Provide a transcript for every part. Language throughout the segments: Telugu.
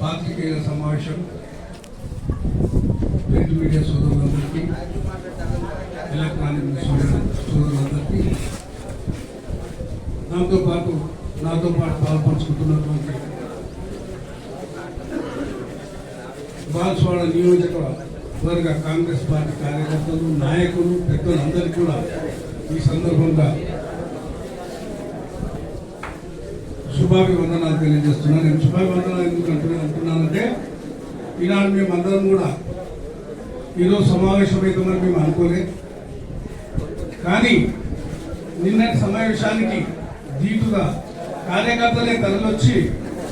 పాత్రికేయుల సమావేశం. ప్రింట్ మీడియా సోదరులందరికీ ఎలక్ట్రానిక్ సోదరులందరికీ నాతో పాటు నాతో పాటు పాల్పంచుకుంటున్నటువంటి బాల్స్వాడ నియోజకవర్గ కాంగ్రెస్ పార్టీ కార్యకర్తలు నాయకులు పెద్దలందరికీ కూడా ఈ సందర్భంగా శుభాభివందనాలు తెలియజేస్తున్నాను నేను శుభాభివందనాలు ఎందుకు అంటున్నాను అంటున్నానంటే ఈనాడు మేము అందరం కూడా ఈరోజు సమావేశమవుతామని మేము అనుకోలేదు కానీ నిన్నటి సమావేశానికి దీటుగా కార్యకర్తలే తరలొచ్చి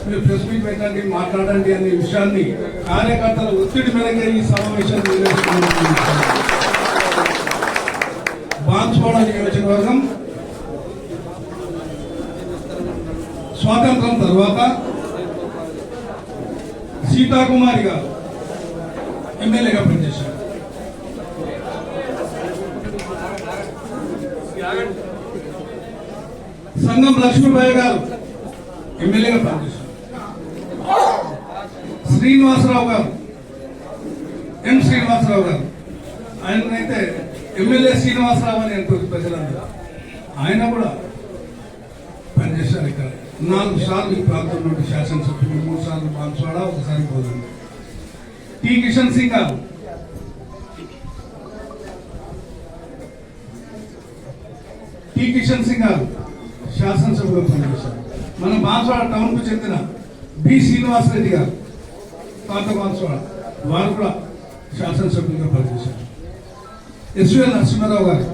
మీరు ప్రెస్ మీట్ పెట్టండి మాట్లాడండి అనే విషయాన్ని కార్యకర్తల ఒత్తిడి మేరకే ఈ సమావేశాన్ని బాన్స్వాడ నియోజకవర్గం స్వాతంత్రం తర్వాత సీతాకుమారి గారు ఎమ్మెల్యేగా పనిచేశారు. సంగం లక్ష్మీబాయి గారు ఎమ్మెల్యేగా పనిచేశారు. శ్రీనివాసరావు గారు ఎం శ్రీనివాసరావు గారు ఆయనైతే ఎమ్మెల్యే శ్రీనివాసరావు అని అంటారు ప్రజలందరూ. ఆయన కూడా పనిచేశారు ఇక్కడ. నాలుగు సార్లు ఈ ప్రాంతం నుండి శాసనసభ్యులు మూడు సార్లు బాన్స్వాడ ఒకసారి పోతుంది టి. కిషన్ సింగ్ గారు. టి. కిషన్ సింగ్ గారు శాసనసభలో పనిచేశారు. మన బాన్స్వాడ టౌన్కు చెందిన బి. శ్రీనివాసరెడ్డి గారు పాత బాన్స్వాడ వారు కూడా శాసనసభ్యులుగా పనిచేశారు. ఎస్వీఎల్ నరసింహారావు గారు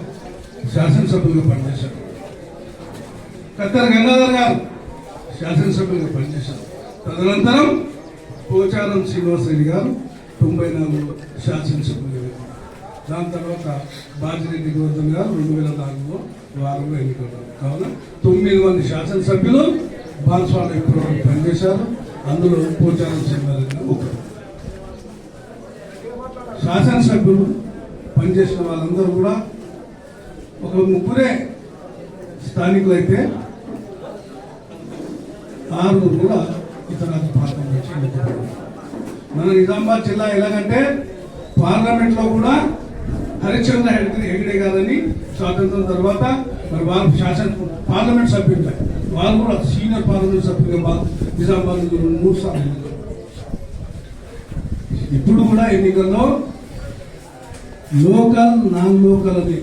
శాసనసభ్యులుగా పనిచేశారు. కత్తెర గంగాధర్ గారు శాసనసభ్యులుగా పనిచేశారు. తదనంతరం పోచారం శ్రీనివాసరెడ్డి గారు తొంభై నాలుగు శాసనసభ్యులుగా దాని తర్వాత బాజిరెడ్డి గౌతమ్ గారు రెండు వేల నాలుగులో వారంలో ఎన్నికయ్యారు. కావున తొమ్మిది మంది శాసనసభ్యులు భాగస్వామి ఇప్పటివరకు పనిచేశారు? అందులో పోచారం శ్రీనివాసరెడ్డి ఒకరు. శాసనసభ్యులు పనిచేసిన వాళ్ళందరూ కూడా ఒక ముగ్గురే స్థానికులైతే ఆరుగురు కూడా ఇతర ప్రాంతం మన నిజామాబాద్ జిల్లా ఎలాగంటే పార్లమెంట్లో కూడా హరిచంద్ర హెగ్డే హెగ్డే గారని స్వాతంత్రం తర్వాత మరి వారు శాసన పార్లమెంట్ సభ్యులు. వారు కూడా సీనియర్ పార్లమెంట్ సభ్యులుగా నిజామాబాద్ మూడు సార్లు ఇప్పుడు కూడా ఎన్నికల్లో లోకల్ నాన్ లోకల్ అని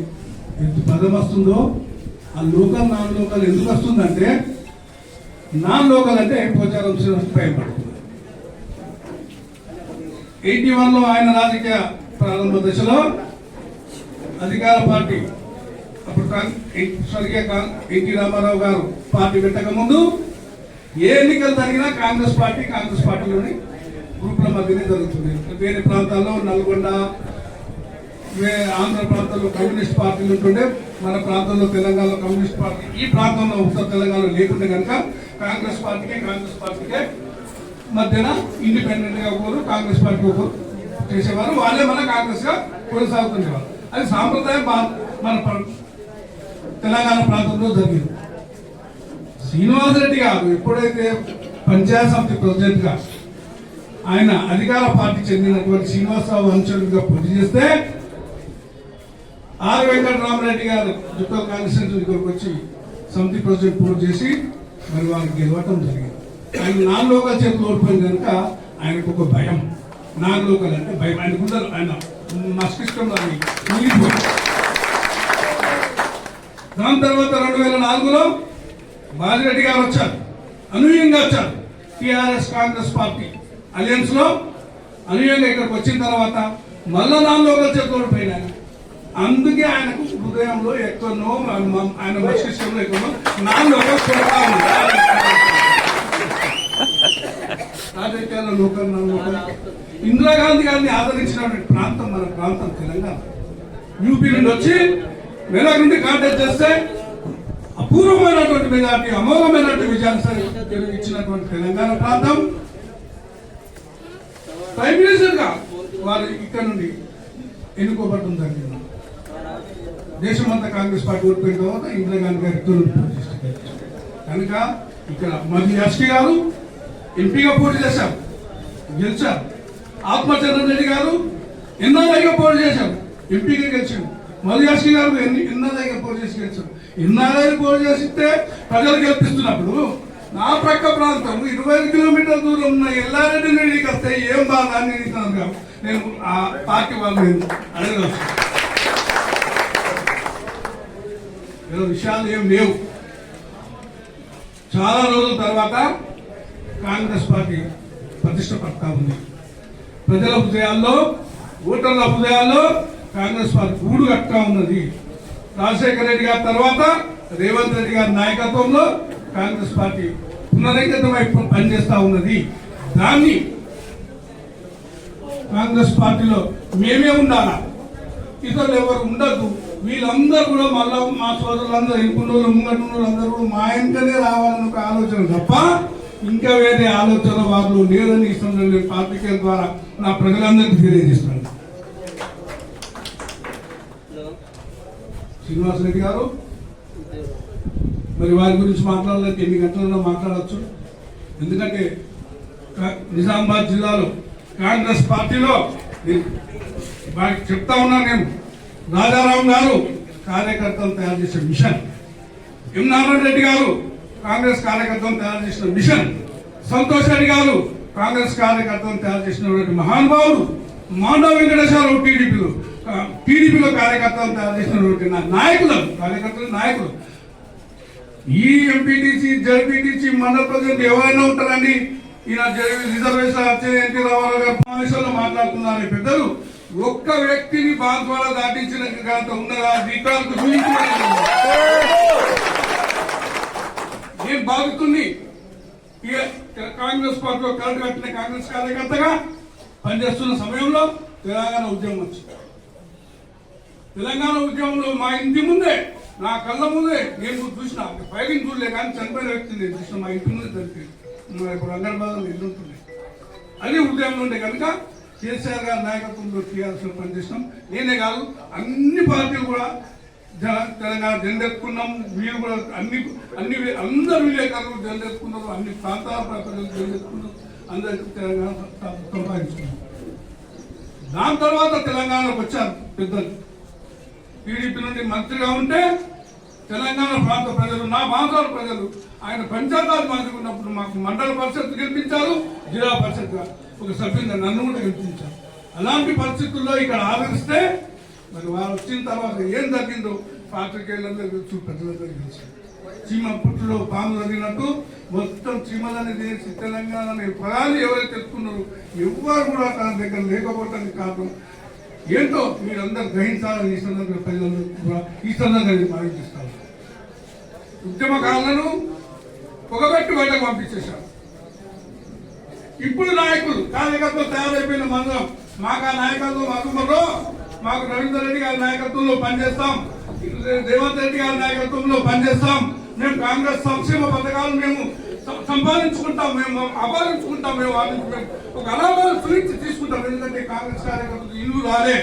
ఎంత పదం వస్తుందో ఆ లోకల్ నాన్ లోకల్ ఎందుకు వస్తుందంటే నాన్ లోకల్ అంటే పోచారం శ్రీనివాస్ భయం ఎయిటీ వన్లో ఆయన రాజకీయ ప్రారంభ దశలో అధికార పార్టీ అప్పుడు స్వర్గీయ ఎన్టీ రామారావు గారు పార్టీ పెట్టక ముందు ఏ ఎన్నికలు జరిగినా కాంగ్రెస్ పార్టీ కాంగ్రెస్ పార్టీలోని గ్రూపుల మధ్యనే జరుగుతుంది. వేరే ప్రాంతాల్లో నల్గొండ వే- ఆంధ్ర ప్రాంతంలో కమ్యూనిస్ట్ పార్టీలు ఉంటుండే. మన ప్రాంతంలో తెలంగాణలో కమ్యూనిస్ట్ పార్టీ ఈ ప్రాంతంలో ఉత్తర తెలంగాణలో లేకుంటే కనుక కాంగ్రెస్ పార్టీకి కాంగ్రెస్ పార్టీకే మధ్యన ఇండిపెండెంట్గా ఒకరు కాంగ్రెస్ పార్టీ ఒకరు చేసేవారు. వాళ్ళే మన కాంగ్రెస్గా కొనసాగుతుండేవారు. అది సాంప్రదాయం మన తెలంగాణ ప్రాంతంలో జరిగింది. శ్రీనివాసరెడ్డి గారు ఎప్పుడైతే పంచాయత్ సమితి ప్రెసిడెంట్గా ఆయన అధికార పార్టీ చెందినటువంటి శ్రీనివాసరావు అనుచరుడిగా పోటీ చేస్తే ఆర్ వెంకటరామరెడ్డి గారు జుట్టో కాన్స్టిట్యూన్సీ దగ్గరకు వచ్చి సమితి ప్రెసిడెంట్ పూర్తి చేసి మరి వారికి గెలవటం జరిగింది. ఆయన నాలుగు లోకల్ చేతులు ఓడిపోయింది కనుక ఆయనకు ఒక భయం. నాలుగు లోకల్ అంటే భయం. ఆయన గుండెలు ఆయన మస్తిష్కంలో ఆయన మిగిలిపోయింది దాని తర్వాత రెండు వేల నాలుగులో బాలిరెడ్డి గారు వచ్చారు. అనూహ్యంగా వచ్చారు. టిఆర్ఎస్ కాంగ్రెస్ పార్టీ అలయన్స్లో. అనూహ్యంగా ఇక్కడికి వచ్చిన తర్వాత మళ్ళా నాలుగు లోకల్ చేతులు పోయినాయి అందుకే ఆయనకు హృదయంలో ఎక్కడో ఆయన మస్తిష్కంలో ఎక్కడో నాన్న ఒక కొడతా ఉంది ఇందిరాగాంధీ గారిని ఆదరించినటువంటి ప్రాంతం మన ప్రాంతం తెలంగాణ. యూపీ నుండి వచ్చి మెదక్ నుండి కాంటాక్ట్ చేస్తే అపూర్వమైనటువంటి మెజార్టీ అమోఘమైనటువంటి విజయాన్ని ఇచ్చినటువంటి తెలంగాణ ప్రాంతం. ప్రైమ్ మినిస్టర్గా వారు ఇక్కడ నుండి ఎన్నుకోబడటం జరిగింది. దేశమంతా కాంగ్రెస్ పార్టీ ఓడిపోయిన తర్వాత ఇందిరాగాంధీ గారి తొలి ప్రతిష్ట కనుక ఇక్కడ మళ్ళీ ఎస్టీ గారు ఎంపీగా పోటీ చేశారు. గెలిచారు. ఆత్మచంద్ర రెడ్డి గారు ఎన్నో పోటీ చేశారు? ఎంపీగా గెలిచారు. మధుయాసి గారు ఎన్ని ఎన్నో పోటీ చేసి గెలిచారు? ఎన్నో పోటీ చేసిస్తే ప్రజలు గెలిపిస్తున్నప్పుడు నా ప్రక్క ప్రాంతం ఇరవై ఐదు కిలోమీటర్ల దూరం ఉన్న ఎల్లారెడ్డి నీడికి వస్తే ఏం బాధ అని నేను ఆ పార్టీ వాళ్ళు అడగవచ్చు ఏదో విషయాలు ఏం లేవు. చాలా రోజుల తర్వాత కాంగ్రెస్ పార్టీ ప్రతిష్ట పడతా ఉంది. ప్రజల హృదయాల్లో ఓటర్ల హృదయాల్లో కాంగ్రెస్ పార్టీ గూడు కట్టా ఉన్నది. రాజశేఖర రెడ్డి గారి తర్వాత రేవంత్ రెడ్డి గారి నాయకత్వంలో కాంగ్రెస్ పార్టీ పునరంకితమై పనిచేస్తూ ఉన్నది. దాన్ని కాంగ్రెస్ పార్టీలో మేమే ఉండాలా? ఇతరులు ఎవరు ఉండద్దు. వీళ్ళందరూ కూడా మళ్ళా మా సోదరులందరూ ఇంకున్నోళ్ళు ముంగట్టున్నోళ్ళు అందరూ కూడా మా ఇంటనే రావాలని ఒక ఆలోచన తప్ప ఇంకా వేరే ఆలోచన వాళ్ళు లేదని ఈ పాత్రికేయుల ద్వారా నా ప్రజలందరికీ తెలియజేస్తున్నాను. శ్రీనివాసరెడ్డి గారు మరి వారి గురించి మాట్లాడలేక ఎన్ని గంటలలో మాట్లాడవచ్చు ఎందుకంటే నిజామాబాద్ జిల్లాలో కాంగ్రెస్ పార్టీలో నేను వారికి చెప్తా ఉన్నాను నేను. రాజారాం గారు కార్యకర్తలు తయారు చేసిన మిషన్. ఎం నారాయణ రెడ్డి గారు కాంగ్రెస్ కార్యకర్తలు తయారు చేసిన మిషన్. సంతోష్ రెడ్డి గారు కాంగ్రెస్ కార్యకర్తలు తయారు చేసినటువంటి మహానుభావులు మాధవ్ వెంకటేశ్వరరావు టీడీపీలో టీడీపీలో కార్యకర్తలు తయారు చేసినటువంటి నాయకులు కార్యకర్తలు నాయకులు. ఈ ఎంపీటీసీ జడ్పీటీసీ మండల ప్రజెంట్ ఎవరైనా ఉంటారండి? ఈయన రిజర్వేషన్ వచ్చే ఎన్టీ రామారావు గారు సమావేశంలో మాట్లాడుతున్నారు పెద్దలు. ఒక్క వ్యక్తిని బాన్స్వాడ దాటించిన ఘనత ఉన్నదా? రికార్డు నేను బాధితుణ్ణి ఇక కాంగ్రెస్ పార్టీలో కళ్ళు కట్టిన కాంగ్రెస్ కార్యకర్తగా పనిచేస్తున్న సమయంలో తెలంగాణ ఉద్యమం వచ్చింది. తెలంగాణ ఉద్యమంలో మా ఇంటి ముందే నా కళ్ళ ముందే నేను చూసిన పైకి చూడలే కానీ చనిపోయిన వ్యక్తి నేను చూసిన మా ఇంటి ముందే చనిపోయింది. ఇప్పుడు అంగన్వాడీలో ఇల్లు ఉంటుంది అది ఉద్యమం ఉండే కనుక కేసీఆర్ గారి నాయకత్వంలో టీఆర్ఎస్ పనిచేసినాం నేనే కాదు అన్ని పార్టీలు కూడా తెలంగాణ జెండెత్తుకున్నాం. మీరు కూడా అన్ని అన్ని అందరు విలేకరులు జెండెత్తుకున్నారు అన్ని ప్రాంతాల ప్రజలు జెండెత్తుకున్నారు. అందరికీ తెలంగాణ స- సంపాదించుకున్నాం. దాని తర్వాత తెలంగాణకు వచ్చారు పెద్దలు. టీడీపీ నుండి మంత్రిగా ఉంటే తెలంగాణ ప్రాంత ప్రజలు నా ప్రాంతాల ప్రజలు ఆయన పంచాయతీరాజ్ మంత్రి ఉన్నప్పుడు మాకు మండల పరిషత్ గెలిపించారు జిల్లా పరిషత్గా ఒక సభ్యునిగా నన్ను కూడా గెలిపించారు అలాంటి పరిస్థితుల్లో ఇక్కడ ఆదరిస్తే మరి వారు వచ్చిన తర్వాత ఏం జరిగిందో పాత్రికేయులందరూ తెలుసు ప్రజలందరూ తెలుసు. చీమ పుట్టులో పాము జరిగినట్టు మొత్తం చీమలని చేసి తెలంగాణ పదాలు ఎవరైతే తెలుసుకున్నారో ఎవ్వరు కూడా తన దగ్గర లేకపోవటానికి కారణం ఏంటో మీరందరూ గ్రహించాలని ఈ సందర్భంగా ప్రజలందరూ కూడా ఈ సందర్భంగా నేను ఉద్యమకారులను పొగబెట్టి బయటకు పంపించేశారు. ఇప్పుడు నాయకులు కార్యకర్తలు తయారైపోయిన మందరం మాకు ఆ నాయకత్వం మాకు మాకు రవీందర్ రెడ్డి గారి నాయకత్వంలో పనిచేస్తాం. రేవంత్ రెడ్డి గారి నాయకత్వంలో పనిచేస్తాం. మేము కాంగ్రెస్ సంక్షేమ పథకాలు మేము సంపాదించుకుంటాం. మేము అపాదించుకుంటాం మేము వాటి మేము ఒక అలాభాలు సురించి తీసుకుంటాం. ఎందుకంటే కాంగ్రెస్ కార్యకర్తలు ఇల్లు రాలే.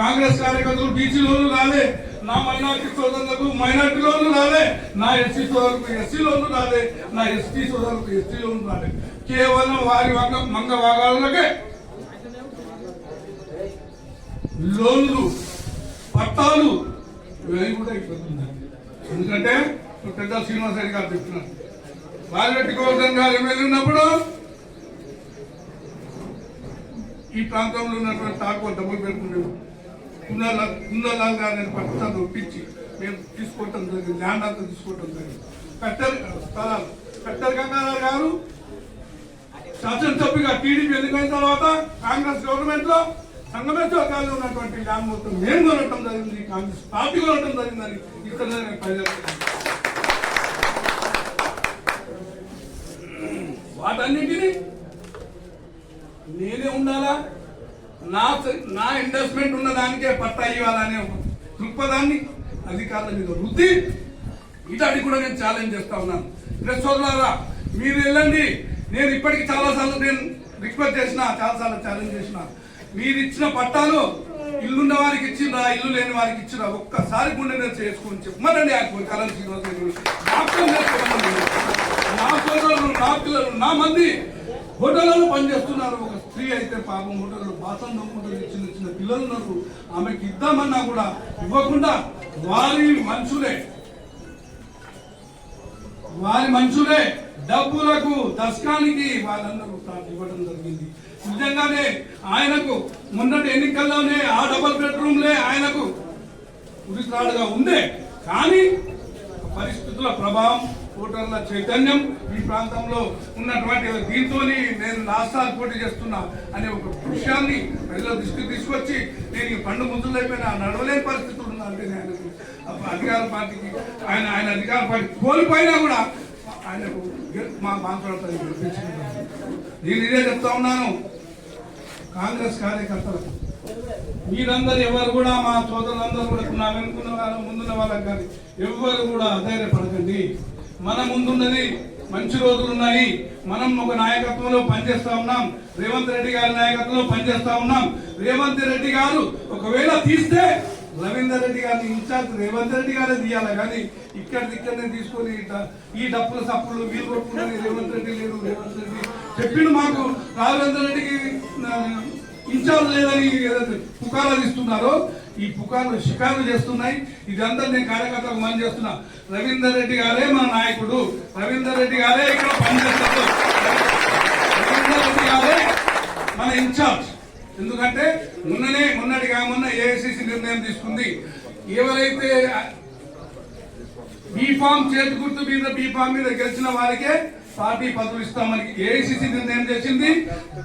కాంగ్రెస్ కార్యకర్తలు బీసీ లోన్లు రాలే. నా మైనార్టీ సోదరులకు మైనార్టీ లోన్లు రాలే. నా ఎస్సీ సోదరులకు ఎస్సీ లోన్లు రాలే. నా ఎస్టీ సోదరులకు ఎస్టీ లోన్లు రాలే. కేవలం వారి మంగ భాగాలకే లోన్లు పట్టాలు ఇవన్నీ కూడా ఇబ్బంది ఎందుకంటే పెద్ద శ్రీనివాస రెడ్డి గారు చెప్తున్నారు. బాలిరెడ్డి గోవర్ధన్ గారు ఎమ్మెల్యే ఉన్నప్పుడు ఈ ప్రాంతంలో ఉన్నటువంటి తాకు డబ్బులు పెట్టుకునేవి కుందలాల్ కుందలాల్ గారిని పట్టుదల ఒప్పించి మేము తీసుకోవటం జరిగింది ల్యాండ్ అంతా తీసుకోవటం జరిగింది. కట్టర్ స్థలాలు. కట్టెల గంగారావు గారు శాసనసభ్యుగా టీడీపీ ఎన్నికైన తర్వాత కాంగ్రెస్ గవర్నమెంట్లో సంగమేశ్వర కాలంలో ఉన్నటువంటి ల్యాండ్ మొత్తం మేము కొనటం జరిగింది కాంగ్రెస్ పార్టీ కొనటం జరిగిందని ఇక్కడ ప్రజలు వాటన్నింటినీ నేనే ఉండాలా? నా నా ఇన్వెస్ట్మెంట్ ఉన్న దానికే పట్టా ఇవ్వాలనే దృక్పథాన్ని అధికారుల మీద వృద్ధి ఇటానికి కూడా నేను ఛాలెంజ్ చేస్తా ఉన్నాను. ప్రెస్ సోదరులారా మీరు వెళ్ళండి. నేను ఇప్పటికి చాలా సార్లు నేను రిక్వెస్ట్ చేసిన చాలా సార్లు ఛాలెంజ్ చేసిన. మీరు ఇచ్చిన పట్టాలు ఇల్లున్న వారికి ఇచ్చిందా ఇల్లు లేని వారికి ఇచ్చిరా ఒక్కసారి గుండె నేను చేసుకొని చెప్పమనండి ఆ కలం నా సోదరులు నా పిల్లలు నా మంది హోటళ్ళలో పనిచేస్తున్నారు. ఒక స్త్రీ అయితే పాపం హోటల్లో బాసం నమ్ముకుంటుంది చిన్న చిన్న పిల్లలు ఉన్నారు. ఆమెకి ఇద్దామన్నా కూడా ఇవ్వకుండా వారి మనుషులే. వారి మనుషులే. డబ్బులకు దశకానికి వాళ్ళందరూ ఇవ్వడం జరిగింది. నిజంగానే ఆయనకు మొన్నటి ఎన్నికల్లోనే ఆ డబల్ బెడ్రూమ్లే ఆయనకు ఉరితాడుగా ఉండే. కానీ పరిస్థితుల ప్రభావం ఓటర్ల చైతన్యం ఈ ప్రాంతంలో ఉన్నటువంటి దీంతో నేను రాష్ట్రాలు పోటీ చేస్తున్నా అనే ఒక విషయాన్ని ప్రజల దృష్టికి తీసుకొచ్చి నేను ఈ పండు ముందులైపోయినా నడవలేని పరిస్థితులు ఉన్నారంటే నేను అధికార పార్టీకి ఆయన ఆయన అధికార పార్టీ కోల్పోయినా కూడా ఆయనకు మా మాట్లాడతాను గెలిపించుకుంటాను నేను ఇదే చెప్తా ఉన్నాను. కాంగ్రెస్ కార్యకర్తలకు. మీరందరూ ఎవరు కూడా మా సోదరులందరూ కూడా నా వెనుకున్న వాళ్ళ ముందున్న వాళ్ళకి కానీ ఎవరు కూడా అధైర్యపడకండి. మన ముందున్నది మంచి రోజులు ఉన్నాయి. మనం ఒక నాయకత్వంలో పనిచేస్తా ఉన్నాం. రేవంత్ రెడ్డి గారి నాయకత్వంలో పనిచేస్తా ఉన్నాం. రేవంత్ రెడ్డి గారు ఒకవేళ తీస్తే రవీందర్ రెడ్డి గారిని ఇన్ఛార్జ్ రేవంత్ రెడ్డి గారే తీయాలి? కానీ ఇక్కడ ఇక్కడనే తీసుకొని ఈ డప్పుల సప్పులు వీలు కొట్టుకుని రేవంత్ రెడ్డి లేడు రేవంత్ రెడ్డి చెప్పిండు మాకు. రాఘవేంద్ర రెడ్డికి ఇన్ఛార్జ్ లేదని పుకారాలు ఇస్తున్నారో ఈ పుకార్లు షికారులు చేస్తున్నాయి. ఇదంతా నేను కార్యకర్తలకు మనం చేస్తున్నా. రవీందర్ రెడ్డి గారే మన నాయకుడు. రవీందర్ రెడ్డి గారే ఇక్కడ పనిచేస్తారు. రవీందర్ రెడ్డి గారే మన ఇన్ఛార్జ్. ఎందుకంటే మొన్ననే మొన్నటి కామన్న ఏఐసిసి నిర్ణయం తీసుకుంది. ఎవరైతే బీఫామ్ చేతి గుర్తు మీద బీఫామ్ మీద గెలిచిన వారికే పార్టీ పదవులు ఇస్తామని ఏఐసిసి నిర్ణయం చేసింది.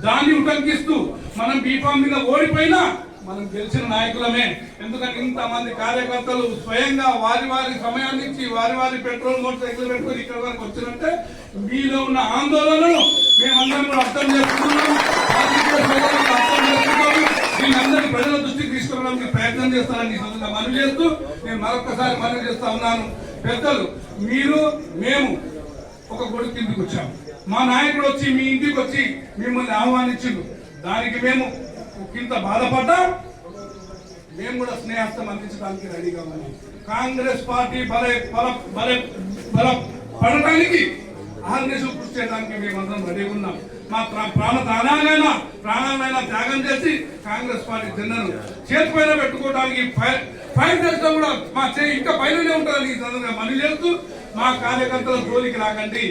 దాన్ని ఉటంకిస్తూ మనం బీఫామ్ మీద ఓడిపోయినా మనం గెలిచిన నాయకులమే. ఎందుకంటే ఇంతమంది కార్యకర్తలు స్వయంగా వారి వారి సమయాన్ని ఇచ్చి వారి వారి పెట్రోల్ మోటార్ సైకిల్ పెట్టుకుని ఇక్కడ వరకు వచ్చినట్టే మీలో ఉన్న ఆందోళనను మేమందరం కూడా అర్థం చేసుకుంటున్నాం. రాజకీయ దీనందరినీ ప్రజల దృష్టికి తీసుకురావడానికి ప్రయత్నం చేస్తానని సందర్భంగా మనవి చేస్తూ నేను మరొకసారి మనవి చేస్తా ఉన్నాను. పెద్దలు మీరు మేము ఒక గొడుగు ఇంటికి వచ్చాము మా నాయకుడు వచ్చి మీ ఇంటికి వచ్చి మిమ్మల్ని ఆహ్వానించిండు. దానికి మేము ఇంత బాధపడ్డా మేము కూడా స్నేహస్తం అందించడానికి రెడీగా ఉన్నాం కాంగ్రెస్ పార్టీ బల బల బల బల పడటానికి ఆంధ్రదేశం కృషి చేయడానికి మేమందరం రెడీ ఉన్నాం. మా ప్రా- ప్రాణ ప్రాణాలైనా ప్రాణాలైనా త్యాగం చేసి కాంగ్రెస్ పార్టీ జెండను చేతి పైన పెట్టుకోవడానికి ఫైర్ చేస్తే కూడా మా చేయి ఇంకా పైననే ఉంటుంది ఈ సందర్భంగా మనవి చేస్తూ మా కార్యకర్తల జోలికి రాకండి.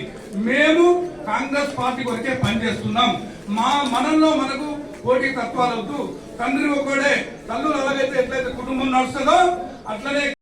మేము కాంగ్రెస్ పార్టీ కొరకే పనిచేస్తున్నాం. మా మనల్లో మనకు పోటీ తత్వాలు వద్దు తండ్రి ఒకడే తల్లులు ఎలాగైతే ఎట్లయితే కుటుంబం నడుస్తుందో అట్లనే